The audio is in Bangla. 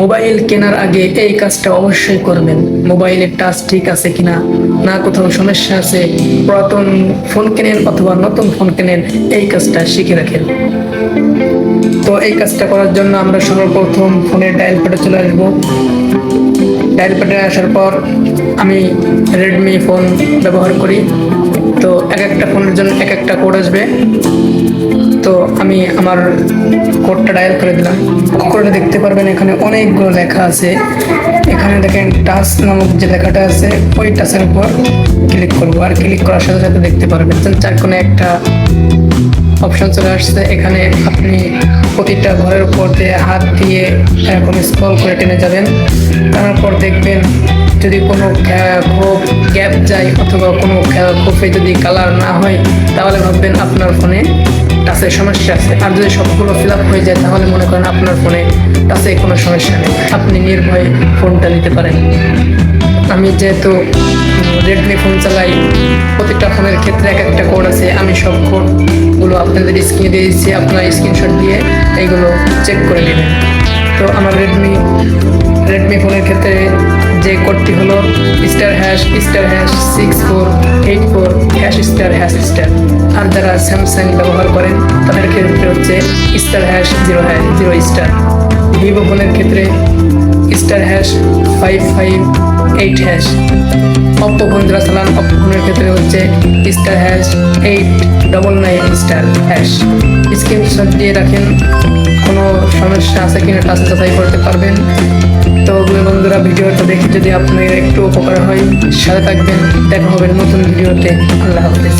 মোবাইল কেনার আগে এই কাজটা অবশ্যই করবেন। মোবাইলের টাচ ঠিক আছে কিনা, না কোথাও সমস্যা আছে, পুরাতন ফোন কেনেন অথবা নতুন ফোন কেনেন, এই কাজটা শিখে রাখেন। তো এই কাজটা করার জন্য আমরা সর্বপ্রথম ফোনের ডায়াল প্যাডে চলে আসব। ডায়াল প্যাডে আসার পর আমি রেডমি ফোন ব্যবহার করি। তো এক একটা ফোনের জন্য এক একটা কোড আসবে। তো আমি আমার কোডটা ডায়াল করে দিলাম। করে দেখতে পারবেন, এখানে অনেকগুলো লেখা আছে। এখানে দেখেন টাচ নামক যে লেখাটা আছে, ওই টাচের উপর ক্লিক করব। আর ক্লিক করার সাথে সাথে দেখতে পারবেন, চার কোণে একটা অপশন চলে আসছে। এখানে আপনি প্রতিটা ঘরের উপর দিয়ে হাত দিয়ে এরকম স্ক্রল করে টেনে যাবেন। তারপর দেখবেন যদি কোনো খোপ গ্যাপ যায় অথবা কোনো খোপে যদি কালার না হয়, তাহলে ভাববেন আপনার ফোনে টাচের সমস্যা আছে। আর যদি সবগুলো ফিল আপ হয়ে যায়, তাহলে মনে করেন আপনার ফোনে টাচে কোনো সমস্যা নেই। আপনি নির্ভয়ে ফোনটা নিতে পারেন। আমি যেহেতু রেডমি ফোন চালাই। প্রত্যেকটা ফোনের ক্ষেত্রে এক একটা কোড আছে। আমি সব কোডগুলো আপনাদের স্ক্রিনে দিয়ে দিচ্ছি, আপনারা স্ক্রিনশট দিয়ে এইগুলো চেক করে নেবেন। তো আমার রেডমি রেডমি ফোনের ক্ষেত্রে যে কোডটি হলো star hash star hash six four eight four hash star hash star আর যারা স্যামসাং ব্যবহার করেন, তাদের ক্ষেত্রে হচ্ছে star hash zero hash zero star Vivo ফোনের ক্ষেত্রে star hash five five eight hash Oppo phone যারা চালান অপ্পো ফোনের ক্ষেত্রে হচ্ছে star hash eight double nine star hash screenshot দিয়ে রাখেন, কোনো সমস্যা আছে কিনা টাচ যাচাই করতে পারবেন। তো বন্ধুরা, ভিডিওটা দেখে যদি আপনার একটু উপকার হয়, সাথে থাকবেন, দেখা হবে নতুন ভিডিওতে। আল্লাহ হাফিজ।